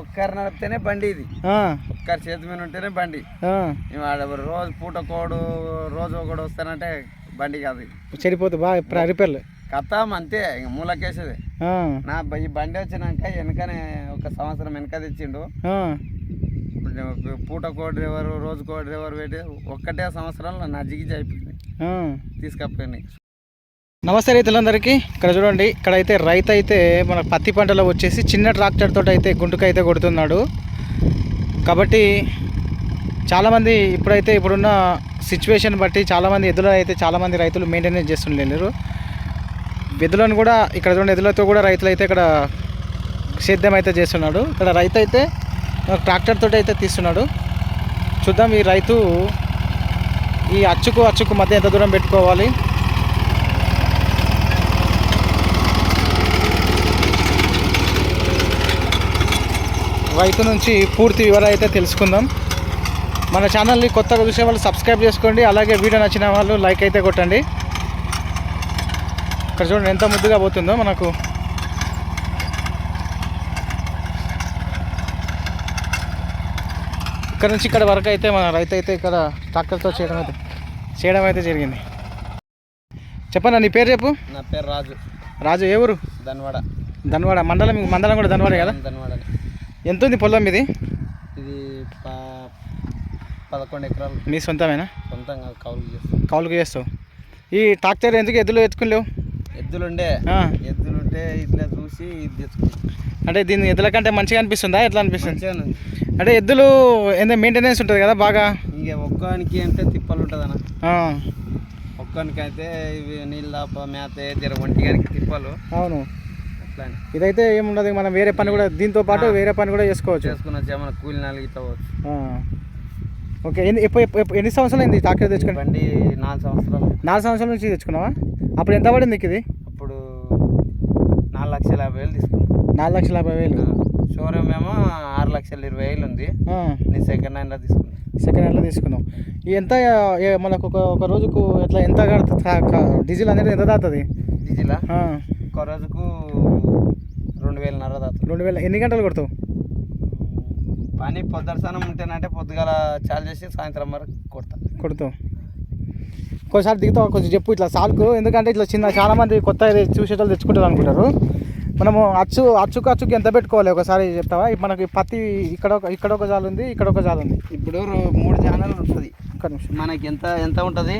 ఒక్కరు నడిపితేనే బండి ఇది. ఒక్కరి చేతి మీద ఉంటేనే బండి. రోజు పూట కోడు రోజు ఒకడు వస్తానంటే బండి కాదు ఇది. చెడిపోతుంది బాగా రిపేర్లు. కథం అంతే ఇంక మూలకేసేది. నా ఈ బండి వచ్చినాక వెనకనే ఒక సంవత్సరం వెనక తెచ్చిండు. పూట కో డ్రైవర్ రోజు కో డ్రైవర్ పెట్టి ఒక్కటే సంవత్సరంలో నా జిగిజి అయిపోయింది. తీసుకపోయింది. నమస్తే రైతులందరికీ. ఇక్కడ చూడండి ఇక్కడ అయితే రైతు అయితే మన పత్తి పంటలో వచ్చేసి చిన్న ట్రాక్టర్ తోటి అయితే గుంటుకు అయితే కొడుతున్నాడు. కాబట్టి చాలామంది ఇప్పుడైతే ఇప్పుడున్న సిచ్యువేషన్ బట్టి చాలామంది ఎద్దులు అయితే చాలామంది రైతులు మెయింటెనెన్స్ చేస్తుండలేరు. ఎద్దులను కూడా ఇక్కడ చూడండి ఎద్దులతో కూడా రైతులు అయితే ఇక్కడ సేద్యం అయితే చేస్తున్నాడు. ఇక్కడ రైతు అయితే ట్రాక్టర్ తోటి అయితే తీస్తున్నాడు. చూద్దాం ఈ రైతు ఈ అచ్చుకు అచ్చుకు మధ్య ఎంత దూరం పెట్టుకోవాలి? రైతు నుంచి పూర్తి వివరాలు అయితే తెలుసుకుందాం. మన ఛానల్ని కొత్తగా చూసే వాళ్ళు సబ్స్క్రైబ్ చేసుకోండి. అలాగే వీడియో నచ్చిన వాళ్ళు లైక్ అయితే కొట్టండి. ఇక్కడ చూడండి ఎంత ముద్దుగా పోతుందో మనకు. ఇక్కడ నుంచి ఇక్కడ వరకు అయితే మన రైతు అయితే ఇక్కడ ట్రాక్టర్తో చేయడం అయితే చేయడం అయితే జరిగింది. చెప్పన్నా నీ పేరు చెప్పు? నా పేరు రాజు. రాజు ఏ ఊరు? ధన్వాడ. ధన్వాడ. మండలం మండలం కూడా ధన్వాడే కదా? ధన్వాడ ఎంత ఉంది పొలం ఇది? ఇది పదకొండు ఎకరాలు. మీ సొంతమేనా? సొంతంగా కౌలు చేస్తాం. కౌలుకు చేస్తావు. ఈ ట్రాక్టర్ ఎందుకు ఎద్దులు ఎత్తుకులేవు? ఎద్దులుండే. ఎద్దులుంటే ఇట్లా చూసి ఇది తెచ్చుకుంటాం అంటే దీని ఎద్దుల కంటే మంచిగా అనిపిస్తుందా? ఎట్లా అనిపిస్తుంది. అంటే ఎద్దులు ఎంత మెయింటెనెన్స్ ఉంటుంది కదా బాగా? ఇంక ఒక్కానికి అంటే తిప్పలు ఉంటుంది అన్న అయితే ఇవి నీళ్ళ దాప మేత జర ఒంటిగానికి తిప్పలు. అవును. ఇదైతే ఏముండదు మనం వేరే పని కూడా దీంతో పాటు వేరే పని కూడా చేసుకోవచ్చు. చేసుకుని వచ్చి ఏమైనా కూలి నాలుగు ఇవ్వచ్చు ఆ. ఓకే ఎన్ని ఎన్ని సంవత్సరాలు అయింది ట్రాక్టర్ తెచ్చుకుని? బండి నాలుగు సంవత్సరాలు నాలుగు సంవత్సరాల నుంచి తెచ్చుకున్నావా? అప్పుడు ఎంత పడింది నీకు ఇది? అప్పుడు నాలుగు లక్షల యాభై వేలు తీసుకున్నాం. నాలుగు లక్షల యాభై వేలు. షోరూమ్ ఏమో ఆరు లక్షల ఇరవై వేలు ఉంది. నేను సెకండ్ హ్యాండ్లో తీసుకున్నాను సెకండ్ హ్యాండ్లో తీసుకున్నాం ఎంత మనకు ఒక ఒక రోజుకు ఎట్లా ఎంత కడుతుంది డీజిల్ అనేది ఎంత దాతుంది? డీజిలా? ఒక రోజుకు రెండు వేలన్నర దాకా రెండు వేల ఎన్ని గంటలు కొడతావు? పని పొద్దురసనం ఉంటేనంటే పొద్దుగాల చాలు చేసి సాయంత్రం వరకు కొడతా. కొడతావు. ఒకసారి దిగుతావు కొంచెం చెప్పు ఇట్లా సాల్కు. ఎందుకంటే ఇట్లా చిన్న చాలా మంది కొత్త చూసేటోళ్ళు తెచ్చుకుంటారు అనుకుంటారు. మనము అచ్చు అచ్చుకు అచ్చుకు ఎంత పెట్టుకోవాలి? ఒకసారి చెప్తావా? మనకి పత్తి ఇక్కడ ఒక ఇక్కడ ఒక జాలు ఉంది ఇక్కడ ఒక జాలు ఉంది. ఇప్పుడు మూడు జానాలు ఉంటుంది. మనకి ఎంత ఎంత ఉంటుంది?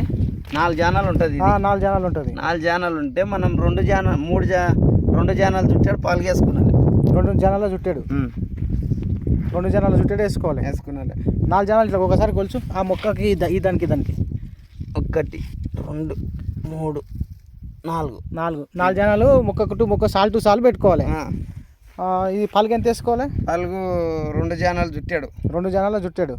నాలుగు జానాలు ఉంటుంది నాలుగు జానాలు ఉంటుంది. నాలుగు జానాలు ఉంటే మనం రెండు జాన మూడు జా రెండు జానాలు చుట్టాడు పాలుగేసుకున్నాను రెండు జనాల్లో చుట్టాడు? రెండు జనాలు చుట్టాడు వేసుకోవాలి. వేసుకున్నాను నాలుగు జనాలు ఇట్లా ఒకసారి కొలుచు. ఆ మొక్కకి ఈ దానికి దానికి. ఒకటి రెండు మూడు నాలుగు. నాలుగు. నాలుగు జనాలు మొక్క టు మొక్క సాల్ టు సాల్ పెట్టుకోవాలి. ఇది పలుకు ఎంత వేసుకోవాలి? నాలుగు రెండు జానాలు చుట్టాడు. రెండు జనాల్లో చుట్టాడు.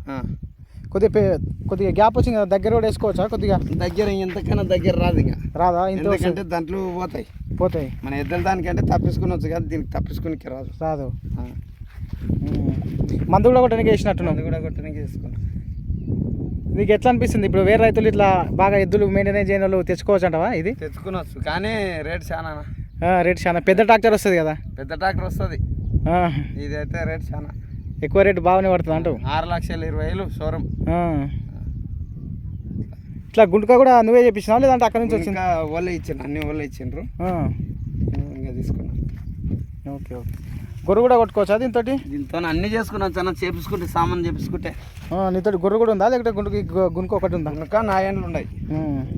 కొద్దిగా కొద్దిగా గ్యాప్ వచ్చింది కదా దగ్గర కూడా వేసుకోవచ్చా కొద్దిగా? దగ్గర ఎంతకన్నా దగ్గర రాదు ఇక. రాదా? ఎందుకంటే దాంట్లో పోతాయి. పోతాయి. మన ఎద్దల దానికంటే తప్పించుకునొచ్చు కానీ దీనికి తప్పించుకునికి రాదు. రాదు. మందు కూడా కొట్టడానికి వేసినట్టున్నావు? అది కూడా కొట్టడానికి తీసుకున్నా నీకు ఎట్లా అనిపిస్తుంది? ఇప్పుడు వేరే రైతులు ఇట్లా బాగా ఎద్దులు మెయింటెనెన్స్ చేయని వాళ్ళు తెచ్చుకోవచ్చు అంటవా ఇది? తెచ్చుకునొచ్చు కానీ రేట్ చాలా రేట్ చాలా పెద్ద ట్రాక్టర్ వస్తుంది కదా? పెద్ద ట్రాక్టర్ వస్తుంది. ఇదైతే రేట్ చాలా ఎక్కువ రేటు బాగానే పడుతుంది అంటావు. ఆరు లక్షల ఇరవై వేలు షోరూమ్. ఇట్లా గుంటుక కూడా నువ్వే చేపించినావు లేదంటే అక్కడ నుంచి వచ్చింది? వాళ్ళు ఇచ్చిండ్రు అన్ని వాళ్ళు ఇచ్చిండ్రు. ఇంకా తీసుకున్నా ఓకే ఓకే. గొర్రె కూడా కొట్టుకోవచ్చా దీంతో దీంతో అన్ని చేసుకున్నాం చాలా చేపించుకుంటే సామాన్ చేపించుకుంటే. నీతో గొర్రె కూడా ఉందా? లేకపోతే గుంటుకి గు- గుణుకు ఒకటి ఉందా? కనుక నా ఎండ్లు ఉన్నాయి.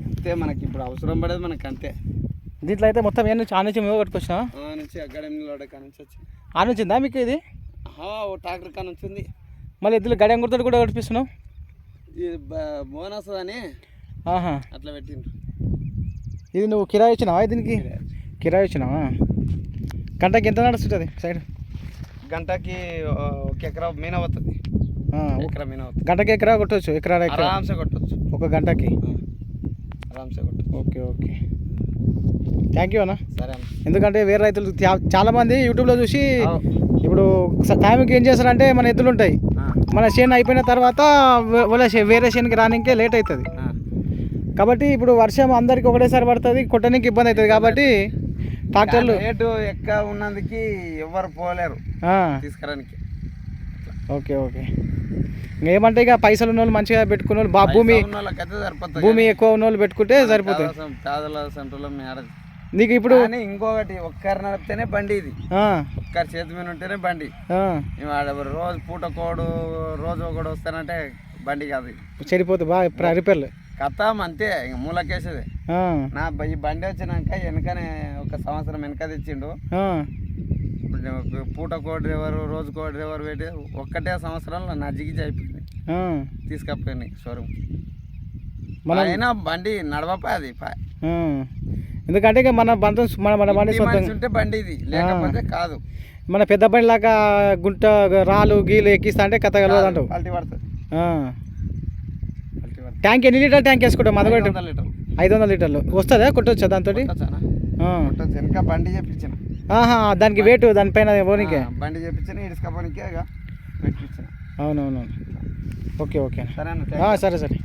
అంతే మనకి ఇప్పుడు అవసరం పడేది మనకి అంతే. దీంట్లో అయితే మొత్తం ఏం నుంచి ఆ నుంచి మేము కొట్టుకొచ్చినా ఆ నుంచి కా నుంచి వచ్చి ఆ నుంచి ఉందా మీకు ఇది? ఓ ట్రాక్టర్ కా నుంచి ఉంది. మళ్ళీ ఎద్దులు గడియం గుర్తు కూడా కొట్టిస్తున్నావు ఇది మోహన్ వస్తుందని ఆహా. అట్లా పెట్టిండ్రు. ఇది నువ్వు కిరాయి ఇచ్చినావా దీనికి? కిరాయి ఇచ్చినావా? గంటకి ఎంత నడుస్తుంటుంది సైడ్? గంటకి ఒక ఎకరా మీన అవుతుంది ఎకరా మీన అవుతుంది గంటకి ఎకరా కొట్టవచ్చు ఎకరా ఆరామ్సే కొట్టచ్చు. ఒక గంటకి? ఆరామ్సే కొట్టచ్చు. Okay okay. థ్యాంక్ యూ అన్న. సరే అన్న. ఎందుకంటే వేరే రైతులు చాలా మంది యూట్యూబ్లో చూసి. ఇప్పుడు టైంకి ఏం చేస్తారంటే మన ఎద్దులు ఉంటాయి. మన చేను అయిపోయిన తర్వాత వేరే చేనుకి రానికే లేట్ అవుతుంది. కాబట్టి ఇప్పుడు వర్షం అందరికి ఒకటేసారి పడుతుంది కొట్టడానికి ఇబ్బంది అవుతుంది కాబట్టి ట్రాక్టర్లు రేటు ఎక్క ఉన్నందుకు ఎవరు పోలేరు తీసుకురానికి. Okay okay. ఏమంటే ఇక పైసలు ఉన్న వాళ్ళు మంచిగా పెట్టుకున్న వాళ్ళు బా భూమి భూమి ఎక్కువ ఉన్న వాళ్ళు పెట్టుకుంటే సరిపోతుంది నీకు ఇప్పుడు ఇంకొకటి ఒక్కరు నడిపితేనే బండి ఇది. ఒక్కరి చేతి మీద ఉంటేనే బండి. రోజు పూట కోడు రోజు ఒకడు వస్తానంటే బండి కాదు ఇది. చెడిపోతుంది బాగా రిపేర్లు. కథం అంతే ఇంక మూలకేసేది. నా ఈ బండి వచ్చినాక వెనకనే ఒక సంవత్సరం వెనక తెచ్చిండు. పూట కో డ్రైవర్ రోజు కో డ్రైవర్ పెట్టి ఒక్కటే సంవత్సరంలో నా జిగిజి అయిపోయింది. తీసుకపోయింది షోరూమ్. అయినా బండి నడవపా అది. ఎందుకంటే ఇక మన బంధం మన మన బండి బండి ఇది లేకపోతే కాదు. మన పెద్ద బండి లాగా గుంట రాళ్ళు గీలు ఎక్కిస్తా అంటే కథ కలవదు అంటావు. ట్యాంక్ ఎన్ని లీటర్ ట్యాంక్ వేసుకుంటాం మన లీటర్లు. ఐదు వందల లీటర్లు. వస్తుందా? కొట్టొచ్చా దాంతో వెనక బండి చేపించిన. ఆహా దానికి వెయిట్ దానిపైన పోనీకే. బండి చేపించిన ఇక. పెట్టించిన. అవునవును ఓకే ఓకే సరేనా ఆ, సరే సరే.